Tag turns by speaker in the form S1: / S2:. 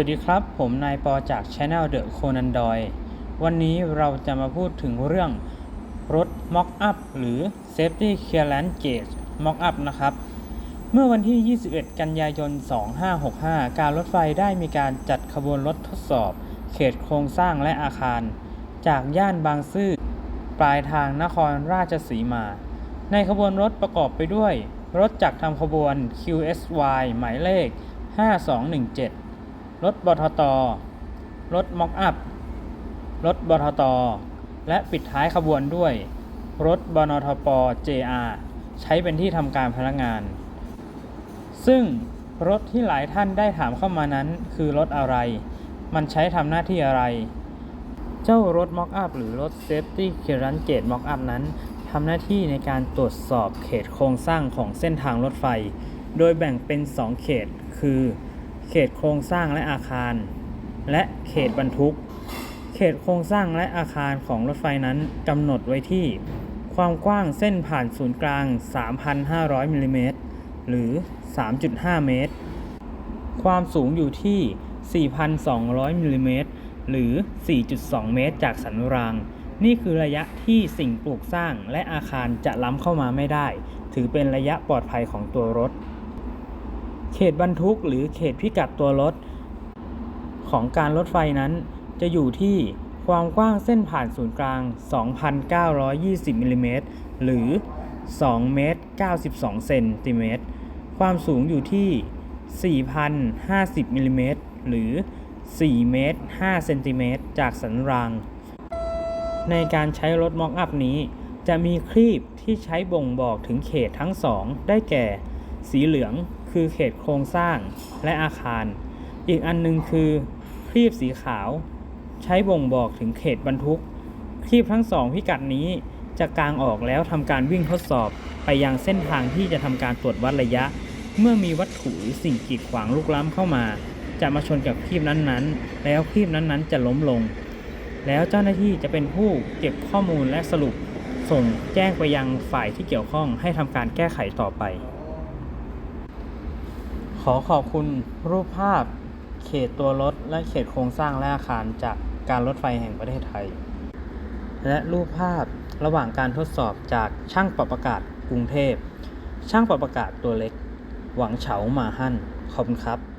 S1: วัสดีครับ ผมนายปอจาก Channel The Conan Doy วันนี้เราจะมาพูดถึงเรื่องรถ Mock Up หรือ Safety Clearance Gauge Mock Up นะครับ เมื่อวันที่ 21 กันยายน 2565 การรถไฟได้มีการจัดขบวนรถทดสอบ เขตโครงสร้างและอาคาร จากย่านบางซื่อ ปลายทางนครราชสีมา ในขบวนรถประกอบไปด้วย รถจักทำขบวน QSY หมายเลข 5217 รถบทตรถม็อกอัพ รถบทต และปิดท้ายขบวนด้วย รถบนทป JR ใช้เป็นที่ทำการพนักงาน ซึ่งรถที่หลายท่านได้ถามเข้ามานั้นคือรถอะไร มันใช้ทำหน้าที่อะไร เจ้ารถ Mock Up หรือรถ Safety Clearance Gate Mock Up นั้นทำหน้าที่ในการตรวจสอบเขตโครงสร้างของเส้นทางรถไฟ โดยแบ่งเป็น 2 เขต คือ เขตโครงสร้างและอาคาร และเขตบรรทุก เขตโครงสร้างและอาคารของรถไฟนั้นกำหนดไว้ที่ ความกว้างเส้นผ่านศูนย์กลาง 3,500มิลลิเมตรหรือ 3.5 เมตร ความสูงอยู่ที่ 4,200มิลลิเมตรหรือ 4.2 เมตร จากสันราง นี่คือระยะที่สิ่งปลูกสร้างและอาคารจะล้ำเข้ามาไม่ได้ ถือเป็นระยะปลอดภัยของตัวรถ เขตบรรทุกหรือเขตพิกัดตัวรถ ของการรถไฟนั้น จะอยู่ที่ความกว้างเส้นผ่านศูนย์กลาง 2,920มิลลิเมตรหรือ 2 เมตร 92 เซนติเมตร ความสูงอยู่ที่ 4,050มิลลิเมตรหรือ 4 เมตร 5 เซนติเมตรจากสันราง ในการใช้รถมอกอัพนี้ จะมีครีบที่ใช้บ่งบอกถึงเขตทั้งสองได้แก่ สีเหลือง คือเขตโครงสร้างและอาคาร อีกอันหนึงคือครีบสีขาว ใช้บ่งบอกถึงเขตบรรทุกครีบทั้งสองพิกัดนี้จะกางออกแล้วทำการวิ่งทดสอบไปยังเส้นทางที่จะทำการตรวจวัดระยะ เมื่อมีวัตถุหรือสิ่งกีดขวางลุกล้ำเข้ามา จะมาชนกับครีบนั้นๆ แล้วครีบนั้นๆ จะล้มลง แล้วเจ้าหน้าที่จะเป็นผู้เก็บข้อมูลและสรุปส่งแจ้งไปยังฝ่ายที่เกี่ยวข้องให้ทำการแก้ไขต่อไป ขอขอบคุณรูปภาพเขตตัวรถและเขตโครงสร้างและอาคารจากการรถไฟแห่งประเทศไทย และรูปภาพระหว่างการทดสอบจากช่างปรับอากาศกรุงเทพ ช่างปรับอากาศตัวเล็ก หวังเฉามาหั่นขอบคุณครับ